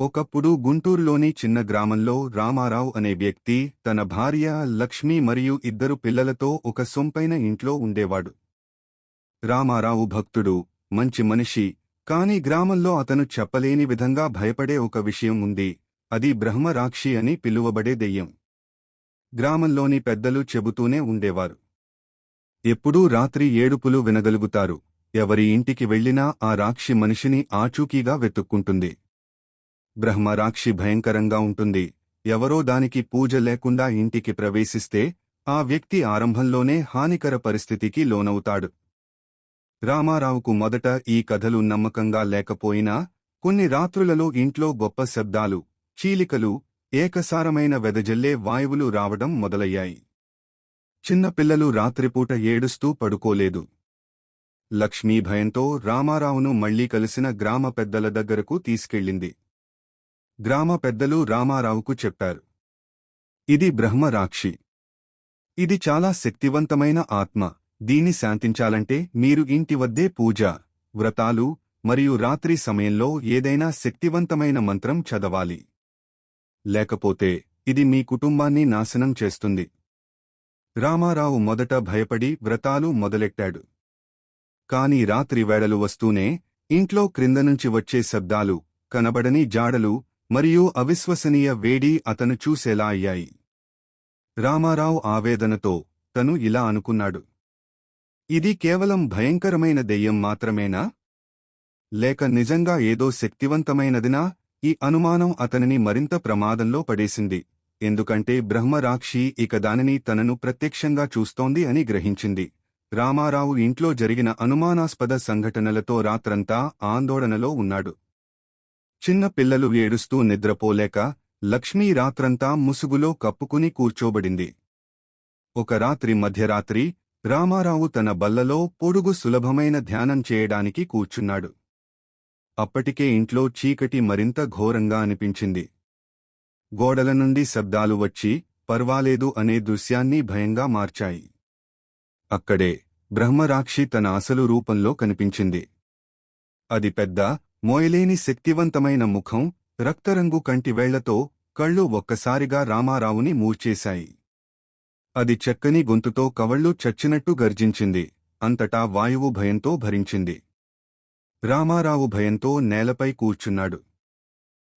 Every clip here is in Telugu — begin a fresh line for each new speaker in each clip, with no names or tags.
ఒకప్పుడు గుంటూరులోని చిన్న గ్రామంలో రామారావు అనే వ్యక్తి తన భార్య లక్ష్మి మరియు ఇద్దరు పిల్లలతో ఒక సొంపైన ఇంట్లో ఉండేవాడు. రామారావు భక్తుడు మంచి మనిషి కాని గ్రామంలో అతను చెప్పలేని విధంగా భయపడే ఒక విషయం ఉంది అది బ్రహ్మరాక్షి అని పిలువబడే దెయ్యం. గ్రామంలోని పెద్దలు చెబుతూనే ఉండేవారు. ఎప్పుడూ రాత్రి ఏడుపులు వినగలుగుతారు ఎవరి ఇంటికి వెళ్ళినా ఆ రాక్షి మనిషిని ఆచూకీగా వెతుక్కుంటుంది. బ్రహ్మరాక్షి భయంకరంగా ఉంటుంది. ఎవరో దానికి పూజ లేకుండా ఇంటికి ప్రవేశిస్తే ఆ వ్యక్తి ఆరంభంలోనే హానికర పరిస్థితికి లోనవుతాడు. రామారావుకు మొదట ఈ కథలు నమ్మకంగా లేకపోయినా కొన్ని రాత్రులలో ఇంట్లో గొప్ప శబ్దాలు చీలికలు ఏకసారమైన వెదజల్లే వాయువులు రావడం మొదలయ్యాయి. చిన్నపిల్లలు రాత్రిపూట ఏడుస్తూ పడుకోలేదు. లక్ష్మీ భయంతో రామారావును మళ్ళీ కలిసిన గ్రామ పెద్దల దగ్గరకు తీసుకెళ్ళింది. గ్రామ పెద్దలు రామారావుకు చెప్పారు. ఇది బ్రహ్మరాక్షి ఇది చాలా శక్తివంతమైన ఆత్మ. దీన్ని శాంతించాలంటే మీరు ఇంటి వద్దే పూజ వ్రతాలు మరియు రాత్రి సమయంలో ఏదైనా శక్తివంతమైన మంత్రం చదవాలి. లేకపోతే ఇది మీ కుటుంబాన్ని నాశనం చేస్తుంది. రామారావు మొదట భయపడి వ్రతాలు మొదలెట్టాడు. కాని రాత్రి వేళలు వస్తూనే ఇంట్లో క్రింద నుంచి వచ్చే శబ్దాలు కనబడని జాడలు మరియు అవిశ్వసనీయ వేడి అతను చూసేలా అయ్యాయి. రామారావు ఆవేదనతో తను ఇలా అనుకున్నాడు. ఇది కేవలం భయంకరమైన దెయ్యం మాత్రమేనా? లేక నిజంగా ఏదో శక్తివంతమైనదినా? ఈ అనుమానం అతనిని మరింత ప్రమాదంలో పడేసింది. ఎందుకంటే బ్రహ్మరాక్షి ఇక దానిని తనను ప్రత్యక్షంగా చూస్తోంది అని గ్రహించింది. రామారావు ఇంట్లో జరిగిన అనుమానాస్పద సంఘటనలతో రాత్రంతా ఆందోళనలో ఉన్నాడు. చిన్న పిల్లలు ఏడుస్తూ నిద్రపోలేక లక్ష్మీ రాత్రంతా ముసుగులో కప్పుకుని కూర్చోబడింది. ఒక రాత్రి మధ్యరాత్రి రామారావు తన బల్లలో పొడుగు సులభమైన ధ్యానం చేయడానికి కూర్చున్నాడు. అప్పటికే ఇంట్లో చీకటి మరింత ఘోరంగా అనిపించింది. గోడల నుండి శబ్దాలు వచ్చి పర్వాలేదు అనే దృశ్యాన్ని భయంగా మార్చాయి. అక్కడే బ్రహ్మరాక్షి తన అసలు రూపంలో కనిపించింది. అది పెద్ద మోయలేని శక్తివంతమైన ముఖం రక్తరంగు కంటివేళ్ళతో కళ్ళు ఒక్కసారిగా రామారావుని మూర్చేశాయి. అది చెక్కని గొంతుతో కవళ్ళు చచ్చినట్టు గర్జించింది. అంతటా వాయువు భయంతో భరించింది. రామారావు భయంతో నేలపై కూర్చున్నాడు.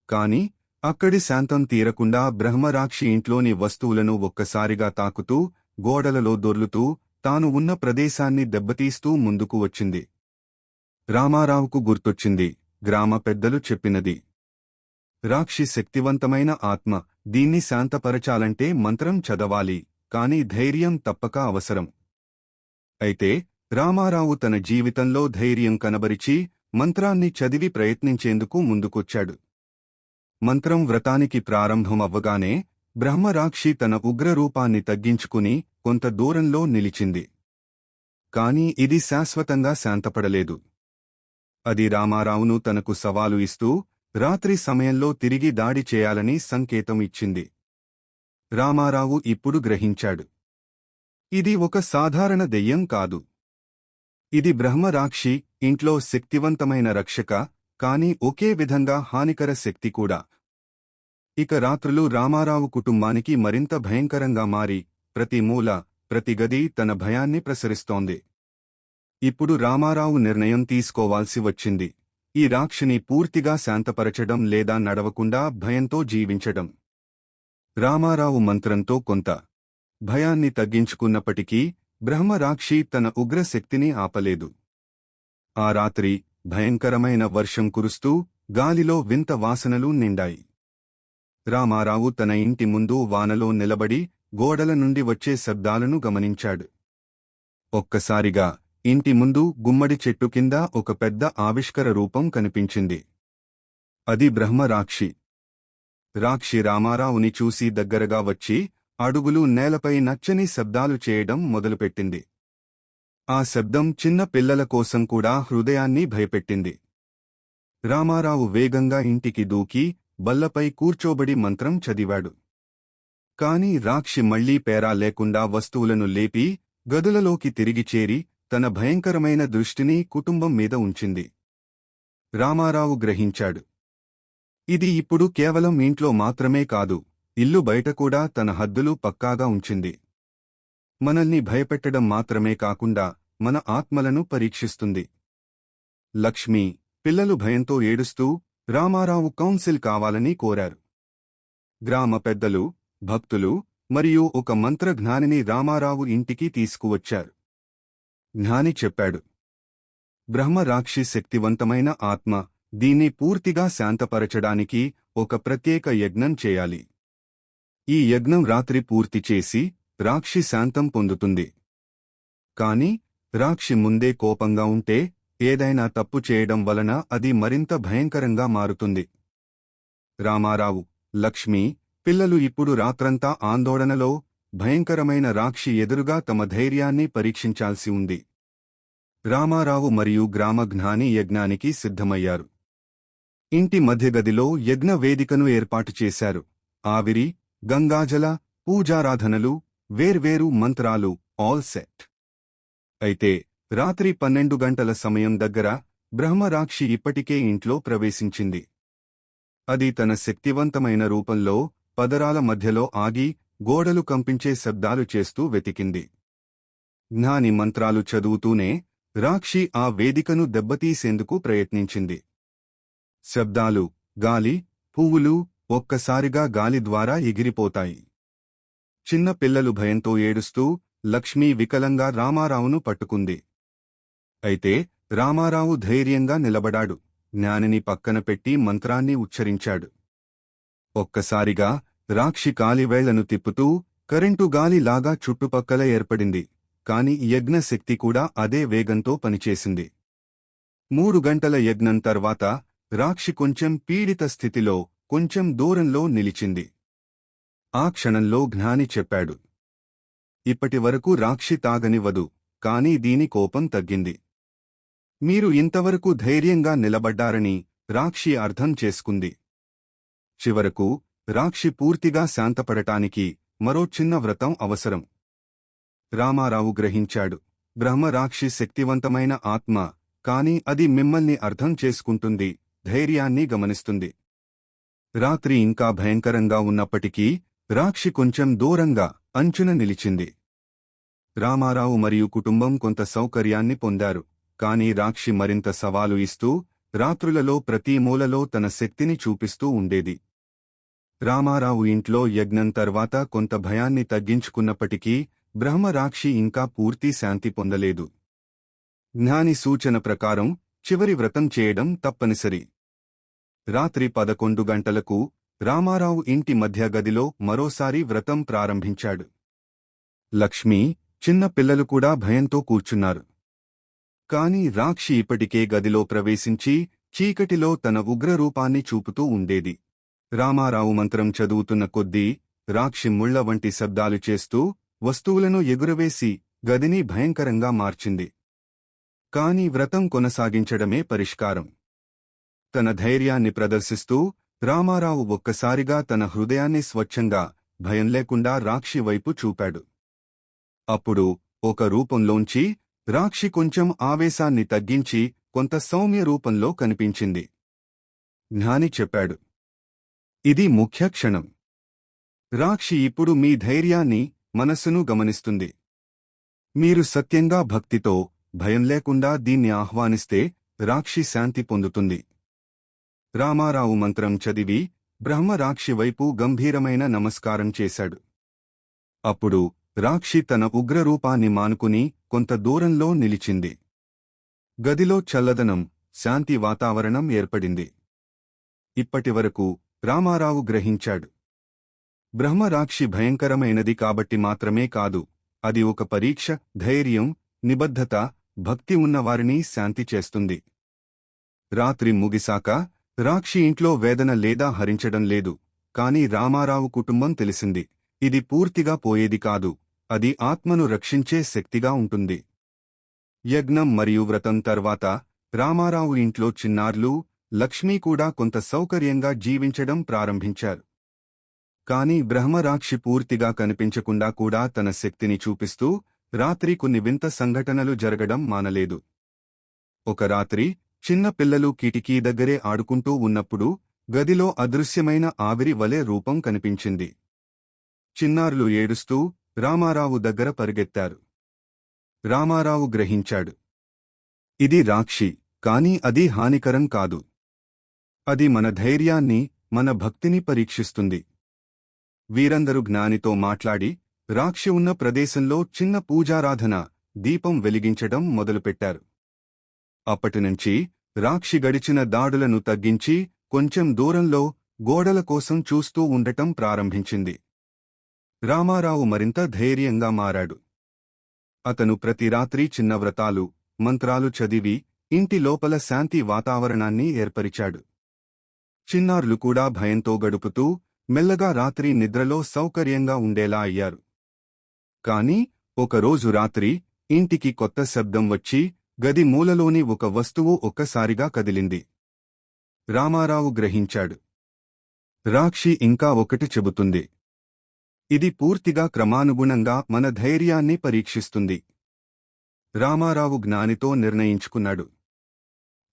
కాని అక్కడి శాంతం తీరకుండా బ్రహ్మరాక్షి ఇంట్లోని వస్తువులను ఒక్కసారిగా తాకుతూ గోడలలో దొర్లుతూ తాను ఉన్న ప్రదేశాన్ని దెబ్బతీస్తూ ముందుకు వచ్చింది. రామారావుకు గుర్తొచ్చింది. గ్రామ పెద్దలు చెప్పినది. రాక్షి శక్తివంతమైన ఆత్మ దీన్ని శాంతపరచాలంటే మంత్రం చదవాలి కాని ధైర్యం తప్పక అవసరం. అయితే రామారావు తన జీవితంలో ధైర్యం కనబరిచి మంత్రాన్ని చదివి ప్రయత్నించేందుకు ముందుకొచ్చాడు. మంత్రం వ్రతానికి ప్రారంభమవ్వగానే బ్రహ్మరాక్షి తన ఉగ్రరూపాన్ని తగ్గించుకుని కొంత దూరంలో నిలిచింది. కాని ఇది శాశ్వతంగా శాంతపడలేదు. అది రామారావును తనకు సవాలు ఇస్తూ రాత్రి సమయంలో తిరిగి దాడి చేయాలని సంకేతం ఇచ్చింది. రామారావు ఇప్పుడు గ్రహించాడు. ఇది ఒక సాధారణ దెయ్యం కాదు. ఇది బ్రహ్మరాక్షి ఇంట్లో శక్తివంతమైన రక్షక కాని ఒకే విధంగా హానికర శక్తి కూడా. ఇక రాత్రులు రామారావు కుటుంబానికి మరింత భయంకరంగా మారి ప్రతి మూల ప్రతి గది తన భయాన్ని ప్రసరిస్తోంది. ఇప్పుడు రామారావు నిర్ణయం తీసుకోవాల్సి వచ్చింది. ఈ రాక్షిని పూర్తిగా శాంతపరచడం లేదా నడవకుండా భయంతో జీవించడం. రామారావు మంత్రంతో కొంత భయాన్ని తగ్గించుకున్నప్పటికీ బ్రహ్మరాక్షి తన ఉగ్రశక్తిని ఆపలేదు. ఆ రాత్రి భయంకరమైన వర్షం కురుస్తూ గాలిలో వింత వాసనలు నిండాయి. రామారావు తన ఇంటి ముందు వానలో నిలబడి గోడల నుండి వచ్చే శబ్దాలను గమనించాడు. ఒక్కసారిగా ఇంటి ముందు గుమ్మడి చెట్టు కింద ఒక పెద్ద ఆవిష్కర రూపం కనిపించింది. అది బ్రహ్మరాక్షి రాక్షి. రామారావుని చూసి దగ్గరగా వచ్చి అడుగులు నేలపై నచ్చని శబ్దాలు చేయడం మొదలుపెట్టింది. ఆ శబ్దం చిన్న పిల్లల కోసం కూడా హృదయాన్ని భయపెట్టింది. రామారావు వేగంగా ఇంటికి దూకి బల్లపై కూర్చోబడి మంత్రం చదివాడు. కాని రాక్షి మళ్ళీ పేరా లేకుండా వస్తువులను లేపి గదులలోకి తిరిగి చేరి తన భయంకరమైన దృష్టిని కుటుంబం మీద ఉంచింది. రామారావు గ్రహించాడు. ఇది ఇప్పుడు కేవలం ఇంట్లో మాత్రమే కాదు ఇల్లు బయట కూడా తన హద్దులు పక్కాగా ఉంచింది. మనల్ని భయపెట్టడం మాత్రమే కాకుండా మన ఆత్మలను పరీక్షిస్తుంది. లక్ష్మి పిల్లలు భయంతో ఏడుస్తూ రామారావు కౌన్సిల్ కావాలని కోరారు. గ్రామ పెద్దలు భక్తులు మరియు ఒక మంత్రజ్ఞానిని రామారావు ఇంటికి తీసుకువచ్చారు. జ్ఞాని చెప్పాడు. బ్రహ్మ రాక్షి శక్తివంతమైన ఆత్మ దీన్ని పూర్తిగా శాంతపరచడానికి ఒక ప్రత్యేక యజ్ఞం చేయాలి. ఈ యజ్ఞం రాత్రి పూర్తి చేసి రాక్షి శాంతం పొందుతుంది. కాని రాక్షి ముందే కోపంగా ఉంటే ఏదైనా తప్పు చేయడం వలన అది మరింత భయంకరంగా మారుతుంది. రామారావు లక్ష్మి పిల్లలు ఇప్పుడు రాత్రంతా ఆందోళనలో భయంకరమైన రాక్షి ఎదురుగా తమ ధైర్యాన్ని పరీక్షించాల్సి ఉంది. రామారావు మరియు గ్రామజ్ఞాని యజ్ఞానికి సిద్ధమయ్యారు. ఇంటి మధ్యగదిలో యజ్ఞ వేదికను ఏర్పాటు చేశారు. ఆవిరి గంగాజల పూజారాధనలు వేర్వేరు మంత్రాలు ఆల్ సెట్. అయితే రాత్రి పన్నెండు గంటల సమయం దగ్గర బ్రహ్మరాక్షి ఇప్పటికే ఇంట్లో ప్రవేశించింది. అది తన శక్తివంతమైన రూపంలో పదరాల మధ్యలో ఆగి గోడలు కంపించే శబ్దాలు చేస్తూ వెతికింది. జ్ఞాని మంత్రాలు చదువుతూనే రాక్షి ఆ వేదికను దెబ్బతీసేందుకు ప్రయత్నించింది. శబ్దాలు గాలి పువ్వులు ఒక్కసారిగా గాలి ద్వారా ఎగిరిపోతాయి. చిన్న పిల్లలు భయంతో ఏడుస్తూ లక్ష్మీ వికలంగా రామారావును పట్టుకుంది. అయితే రామారావు ధైర్యంగా నిలబడాడు. జ్ఞానిని పక్కన పెట్టి మంత్రాన్ని ఉచ్చరించాడు. ఒక్కసారిగా రాక్షి కాలివేళ్ళను తిప్పుతూ కరెంటు గాలి లాగా చుట్టుపక్కల ఏర్పడింది. కాని యజ్ఞశక్తి కూడా అదే వేగంతో పనిచేసింది. మూడు గంటల యజ్ఞం తర్వాత రాక్షి కొంచెం పీడిత స్థితిలో కొంచెం దూరంలో నిలిచింది. ఆ క్షణంలో జ్ఞాని చెప్పాడు. ఇప్పటివరకు రాక్షి తాగనివ్వదు కాని దీని కోపం తగ్గింది. మీరు ఇంతవరకు ధైర్యంగా నిలబడ్డారని రాక్షి అర్థం చేసుకుంది. చివరకు రాక్షి పూర్తిగా శాంతపడటానికి మరో చిన్న వ్రతం అవసరం. రామారావు గ్రహించాడు. బ్రహ్మరాక్షి శక్తివంతమైన ఆత్మ కాని అది మిమ్మల్ని అర్థం చేసుకుంటుంది ధైర్యాన్ని గమనిస్తుంది. రాత్రి ఇంకా భయంకరంగా ఉన్నప్పటికీ రాక్షి కొంచెం దూరంగా అంచున నిలిచింది. రామారావు మరియు కుటుంబం కొంత సౌకర్యాన్ని పొందారు కాని రాక్షి మరింత సవాలు ఇస్తూ రాత్రులలో ప్రతి మూలలో తన శక్తిని చూపిస్తూ ఉండేది. రామారావు ఇంట్లో యజ్ఞం తర్వాత కొంత భయాన్ని తగ్గించుకున్నప్పటికీ బ్రహ్మరాక్షి ఇంకా పూర్తి శాంతి పొందలేదు. జ్ఞాని సూచన ప్రకారం చివరి వ్రతం చేయడం తప్పనిసరి. రాత్రి పదకొండు గంటలకు రామారావు ఇంటి మధ్య గదిలో మరోసారి వ్రతం ప్రారంభించాడు. లక్ష్మి చిన్న పిల్లలు కూడా భయంతో కూర్చున్నారు. కాని రాక్షి ఇప్పటికే గదిలో ప్రవేశించి చీకటిలో తన ఉగ్రరూపాన్ని చూపుతూ ఉండేది. రామారావు మంత్రం చదువుతున్న కొద్దీ రాక్షి ముళ్ళ వంటి శబ్దాలు చేస్తూ వస్తువులను ఎగురవేసి గదిని భయంకరంగా మార్చింది. కాని వ్రతం కొనసాగించడమే పరిష్కారం. తన ధైర్యాన్ని ప్రదర్శిస్తూ రామారావు ఒక్కసారిగా తన హృదయాన్ని స్వచ్ఛంగా భయం లేకుండా రాక్షి వైపు చూపాడు. అప్పుడు ఒక రూపంలోంచి రాక్షి కొంచెం ఆవేశాన్ని తగ్గించి కొంత సౌమ్య రూపంలో కనిపించింది. జ్ఞాని చెప్పాడు ఇది ముఖ్య క్షణం. రాక్షి ఇప్పుడు మీ ధైర్యాన్ని మనస్సును గమనిస్తుంది. మీరు సత్యంగా భక్తితో భయం లేకుండా దీన్ని ఆహ్వానిస్తే రాక్షి శాంతి పొందుతుంది. రామారావు మంత్రం చదివి బ్రహ్మరాక్షి వైపు గంభీరమైన నమస్కారం చేశాడు. అప్పుడు రాక్షి తన ఉగ్రరూపాన్ని మానుకుని కొంత దూరంలో నిలిచింది. గదిలో చల్లదనం శాంతి వాతావరణం ఏర్పడింది. ఇప్పటివరకు రామారావు గ్రహించాడు. బ్రహ్మరాక్షి భయంకరమైనది కాబట్టి మాత్రమే కాదు అది ఒక పరీక్ష ధైర్యం నిబద్ధత భక్తి ఉన్నవారిని శాంతి చేస్తుంది. రాత్రి ముగిసాక రాక్షి ఇంట్లో వేదన లేదా హరించడం లేదు కాని రామారావు కుటుంబం తెలిసింది ఇది పూర్తిగా పోయేది కాదు అది ఆత్మను రక్షించే శక్తిగా ఉంటుంది. యజ్ఞం మరియు వ్రతం తర్వాత రామారావు ఇంట్లో చిన్నార్లు లక్ష్మీ కూడా కొంత సౌకర్యంగా జీవించడం ప్రారంభించారు. కాని బ్రహ్మరాక్షి పూర్తిగా కనిపించకుండా కూడా తన శక్తిని చూపిస్తూ రాత్రి కొన్ని వింత సంఘటనలు జరగడం మానలేదు. ఒక రాత్రి చిన్న పిల్లలు కిటికీ దగ్గరే ఆడుకుంటూ ఉన్నప్పుడు గదిలో అదృశ్యమైన ఆవిరి వలె రూపం కనిపించింది. చిన్నారులు ఏడుస్తూ రామారావు దగ్గర పరిగెత్తారు. రామారావు గ్రహించాడు. ఇది రాక్షి కాని అది హానికరం కాదు. అది మన ధైర్యాన్ని మన భక్తిని పరీక్షిస్తుంది. వీరందరూ జ్ఞానితో మాట్లాడి రాక్షి ఉన్న ప్రదేశంలో చిన్న పూజారాధన దీపం వెలిగించడం మొదలుపెట్టారు. అప్పటినుంచి రాక్షి గడిచిన దాడులను తగ్గించి కొంచెం దూరంలో గోడల కోసం చూస్తూ ఉండటం ప్రారంభించింది. రామారావు మరింత ధైర్యంగా మారాడు. అతను ప్రతి రాత్రి చిన్న వ్రతాలు మంత్రాలు చదివి ఇంటి లోపల శాంతి వాతావరణాన్ని ఏర్పరిచాడు. చిన్నారులు కూడా భయంతో గడుపుతూ మెల్లగా రాత్రి నిద్రలో సౌకర్యంగా ఉండేలా అయ్యారు. కాని ఒకరోజు రాత్రి ఇంటికి కొత్త శబ్దం వచ్చి గది మూలలోని ఒక వస్తువు ఒక్కసారిగా కదిలింది. రామారావు గ్రహించాడు. రాక్షి ఇంకా ఒకటి చెబుతుంది. ఇది పూర్తిగా క్రమానుగుణంగా మన ధైర్యాన్ని పరీక్షిస్తుంది. రామారావు జ్ఞానితో నిర్ణయించుకున్నాడు.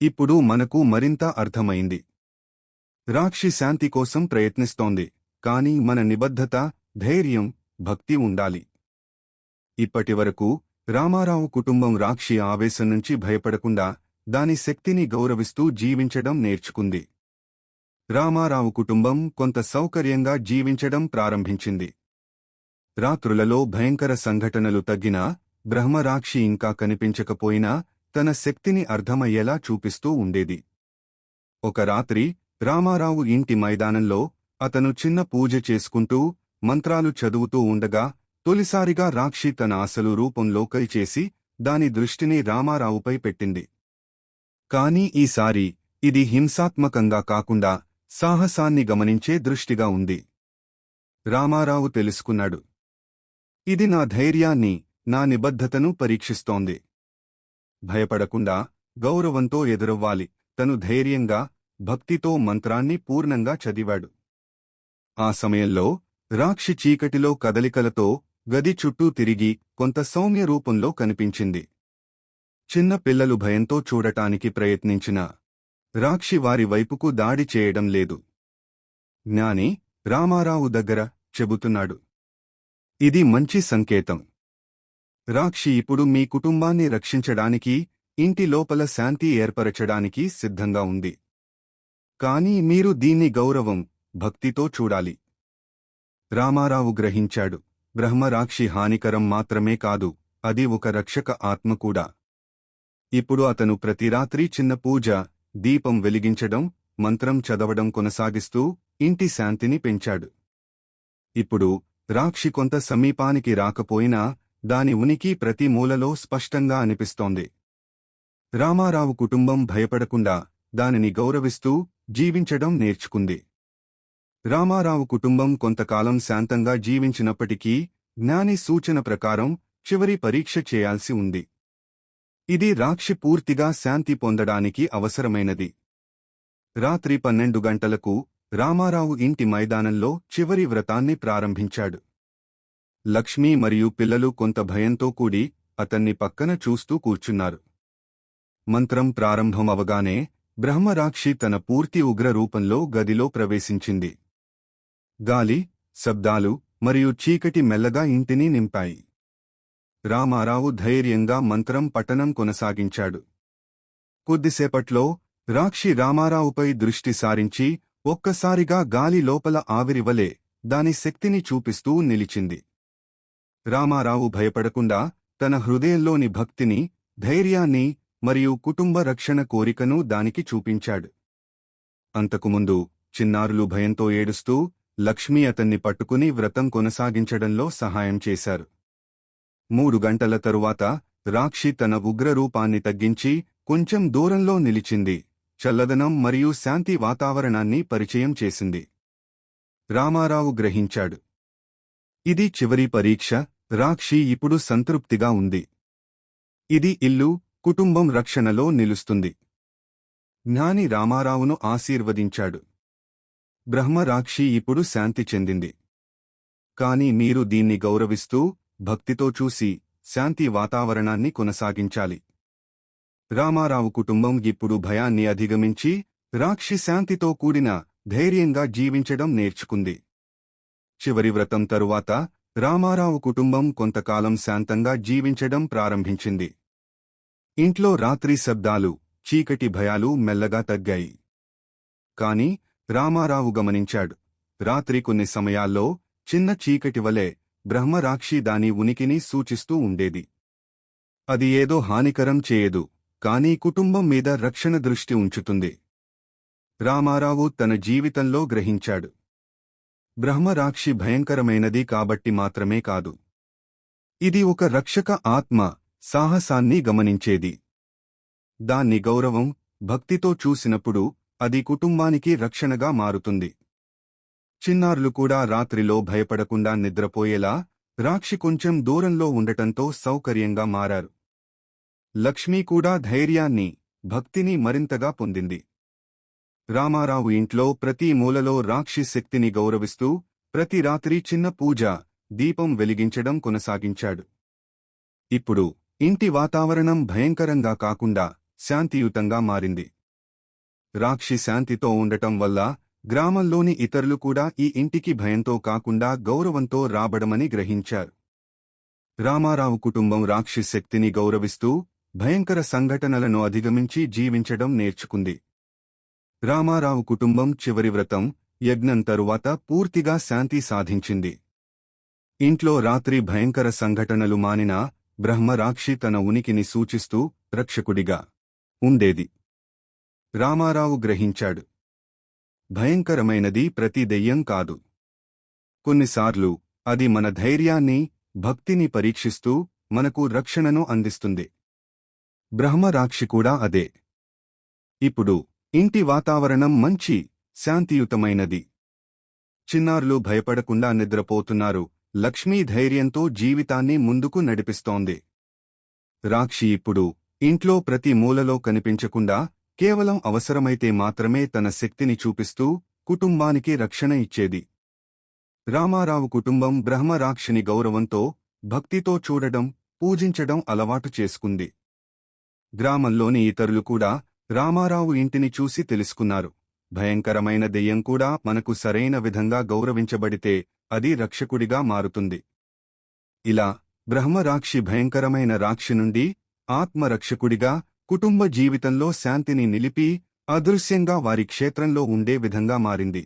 ఇప్పుడు మనకు మరింత అర్థమైంది. రాక్షి శాంతి కోసం ప్రయత్నిస్తోంది కాని మన నిబద్ధత ధైర్యం భక్తి ఉండాలి. ఇప్పటివరకు రామారావు కుటుంబం రాక్షి ఆవేశం నుంచి భయపడకుండా దాని శక్తిని గౌరవిస్తూ జీవించడం నేర్చుకుంది. రామారావు కుటుంబం కొంత సౌకర్యంగా జీవించడం ప్రారంభించింది. రాత్రులలో భయంకర సంఘటనలు తగ్గినా బ్రహ్మరాక్షి ఇంకా కనిపించకపోయినా తన శక్తిని అర్థమయ్యేలా చూపిస్తూ ఉండేది. ఒక రాత్రి రామారావు ఇంటి మైదానంలో అతను చిన్న పూజ చేసుకుంటూ మంత్రాలు చదువుతూ ఉండగా తొలిసారిగా రాక్షి తన అసలు రూపంలోకై చేసి దాని దృష్టిని రామారావుపై పెట్టింది. కాని ఈసారి ఇది హింసాత్మకంగా కాకుండా సాహసాన్ని గమనించే దృష్టిగా ఉంది. రామారావు తెలుసుకున్నాడు. ఇది నా ధైర్యాన్ని నా నిబద్ధతను పరీక్షిస్తోంది. భయపడకుండా గౌరవంతో ఎదురవ్వాలి. తను ధైర్యంగా భక్తితో మంత్రాన్ని పూర్ణంగా చదివాడు. ఆ సమయంలో రాక్షి చీకటిలో కదలికలతో గది చుట్టూ తిరిగి కొంత సౌమ్య రూపంలో కనిపించింది. చిన్న పిల్లలు భయంతో చూడటానికి ప్రయత్నించినా రాక్షి వారి వైపుకు దాడి చేయడం లేదు. జ్ఞాని రామారావు దగ్గర చెబుతున్నాడు. ఇది మంచి సంకేతం. రాక్షి ఇప్పుడు మీ కుటుంబాన్ని రక్షించడానికి ఇంటి లోపల శాంతి ఏర్పరచడానికి సిద్ధంగా ఉంది. కాని మీరు దీన్ని గౌరవం భక్తితో చూడాలి. రామారావు గ్రహించాడు. బ్రహ్మరాక్షి హానికరం మాత్రమే కాదు అది ఒక రక్షక ఆత్మ కూడా. ఇప్పుడు అతను ప్రతి రాత్రి చిన్న పూజ దీపం వెలిగించడం మంత్రం చదవడం కొనసాగిస్తూ ఇంటి శాంతిని పెంచాడు. ఇప్పుడు రాక్షి కొంత సమీపానికి రాకపోయినా దాని ఉనికి ప్రతి మూలలో స్పష్టంగా అనిపిస్తోంది. రామారావు కుటుంబం భయపడకుండా దానిని గౌరవిస్తూ జీవించడం నేర్చుకుంది. రామారావు కుటుంబం కొంతకాలం శాంతంగా జీవించినప్పటికీ జ్ఞాని సూచన ప్రకారం చివరి పరీక్ష చేయాల్సి ఉంది. ఇది రాక్షి పూర్తిగా శాంతి పొందడానికి అవసరమైనది. రాత్రి పన్నెండు గంటలకు రామారావు ఇంటి మైదానంలో చివరి వ్రతాన్ని ప్రారంభించాడు. లక్ష్మీ మరియు పిల్లలు కొంత భయంతో కూడి అతన్ని పక్కన చూస్తూ కూర్చున్నారు. మంత్రం ప్రారంభమవగానే బ్రహ్మరాక్షి తన పూర్తి ఉగ్ర రూపంలో గదిలో ప్రవేశించింది. గాలి శబ్దాలు మరియు చీకటి మెల్లగా ఇంటిని నింపాయి. రామారావు ధైర్యంగా మంత్రం పఠనం కొనసాగించాడు. కొద్దిసేపట్లో రాక్షి రామారావుపై దృష్టి సారించి ఒక్కసారిగా గాలి లోపల ఆవిరివలే దాని శక్తిని చూపిస్తూ నిలిచింది. రామారావు భయపడకుండా తన హృదయంలోని భక్తిని ధైర్యాన్ని మరియు కుటుంబ రక్షణ కోరికను దానికి చూపించాడు. అంతకుముందు చిన్నారులు భయంతో ఏడుస్తూ లక్ష్మి అతన్ని పట్టుకుని వ్రతం కొనసాగించడంలో సహాయం చేశారు. మూడు గంటల తరువాత రాక్షి తన ఉగ్రరూపాన్ని తగ్గించి కొంచెం దూరంలో నిలిచింది చల్లదనం మరియు శాంతి వాతావరణాన్ని పరిచయం చేసింది. రామారావు గ్రహించాడు. ఇది చివరి పరీక్ష రాక్షి ఇప్పుడు సంతృప్తిగా ఉంది. ఇది ఇల్లు కుటుంబం రక్షణలో నిలుస్తుంది. జ్ఞాని రామారావును ఆశీర్వదించాడు. బ్రహ్మరాక్షి ఇప్పుడు శాంతి చెందింది. కాని మీరు దీన్ని గౌరవిస్తూ భక్తితో చూసి శాంతి వాతావరణాన్ని కొనసాగించాలి. రామారావు కుటుంబం ఇప్పుడు భయాన్ని అధిగమించి రాక్షి శాంతితో కూడిన ధైర్యంగా జీవించడం నేర్చుకుంది. చివరి వ్రతం తరువాత రామారావు కుటుంబం కొంతకాలం శాంతంగా జీవించడం ప్రారంభించింది. ఇంట్లో రాత్రి శబ్దాలు చీకటి భయాలు మెల్లగా తగ్గాయి. కాని రామారావు గమనించాడు. రాత్రి కొన్ని సమయాల్లో చిన్న చీకటి వలె బ్రహ్మరాక్షి దాని ఉనికిని సూచిస్తూ ఉండేది. అది ఏదో హానికరం చేయదు కానీ కుటుంబం మీద రక్షణ దృష్టి ఉంచుతుంది. రామారావు తన జీవితంలో గ్రహించాడు. బ్రహ్మరాక్షి భయంకరమైనది కాబట్టి మాత్రమే కాదు. ఇది ఒక రక్షక ఆత్మ సాహసాన్ని గమనించేది. దాన్ని గౌరవం భక్తితో చూసినప్పుడు అది కుటుంబానికి రక్షణగా మారుతుంది. చిన్నారులు కూడా రాత్రిలో భయపడకుండా నిద్రపోయేలా రాక్షి కొంచెం దూరంలో ఉండటంతో సౌకర్యంగా మారారు. లక్ష్మీ కూడా ధైర్యాన్ని భక్తిని మరింతగా పొందింది. రామారావు ఇంట్లో ప్రతి మూలలో రాక్షి శక్తిని గౌరవిస్తూ ప్రతి రాత్రి చిన్న పూజ దీపం వెలిగించడం కొనసాగించాడు. ఇప్పుడు ఇంటి వాతావరణం భయంకరంగా కాకుండా శాంతియుతంగా మారింది. రాక్షి శాంతితో ఉండటం వల్ల గ్రామంలోని ఇతరులు కూడా ఈ ఇంటికి భయంతో కాకుండా గౌరవంతో రాబడమని గ్రహించారు. రామారావు కుటుంబం రాక్షి శక్తిని గౌరవిస్తూ భయంకర సంఘటనలను అధిగమించి జీవించడం నేర్చుకుంది. రామారావు కుటుంబం చివరి వ్రతం యజ్ఞం తరువాత పూర్తిగా శాంతి సాధించింది. ఇంట్లో రాత్రి భయంకర సంఘటనలు మానినా బ్రహ్మరాక్షి తన ఉనికిని సూచిస్తూ రక్షకుడిగా ఉండేది. రామారావు గ్రహించాడు. భయంకరమైనది ప్రతి దెయ్యం కాదు. కొన్నిసార్లు అది మన ధైర్యాన్ని భక్తిని పరీక్షిస్తూ మనకు రక్షణను అందిస్తుంది. బ్రహ్మరాక్షి కూడా అదే. ఇప్పుడు ఇంటి వాతావరణం మంచి శాంతియుతమైనది. చిన్నారులు భయపడకుండా నిద్రపోతున్నారు. లక్ష్మీ ధైర్యంతో జీవితాన్ని ముందుకు నడిపిస్తోంది. రాక్షి ఇప్పుడు ఇంట్లో ప్రతి మూలలో కనిపించకుండా కేవలం అవసరమైతే మాత్రమే తన శక్తిని చూపిస్తూ కుటుంబానికి రక్షణ ఇచ్చేది. రామారావు కుటుంబం బ్రహ్మరాక్షిని గౌరవంతో భక్తితో చూడడం పూజించడం అలవాటు చేసుకుంది. గ్రామంలోని ఇతరులు కూడా రామారావు ఇంటిని చూసి తెలుసుకున్నారు. భయంకరమైన దెయ్యం కూడా మనకు సరైన విధంగా గౌరవించబడితే అది రక్షకుడిగా మారుతుంది. ఇలా బ్రహ్మరాక్షి భయంకరమైన రాక్షి నుండి ఆత్మరక్షకుడిగా కుటుంబ జీవితంలో శాంతిని నిలిపి అదృశ్యంగా వారి క్షేత్రంలో ఉండే విధంగా మారింది.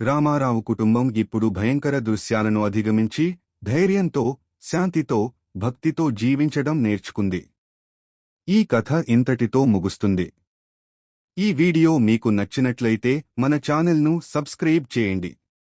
రామారావు కుటుంబం ఇప్పుడు భయంకర దృశ్యాలను అధిగమించి ధైర్యంతో శాంతితో భక్తితో జీవించడం నేర్చుకుంది. ఈ కథ ఇంతటితో ముగుస్తుంది. ఈ వీడియో మీకు నచ్చినట్లయితే మన ఛానల్ను సబ్స్క్రైబ్ చేయండి.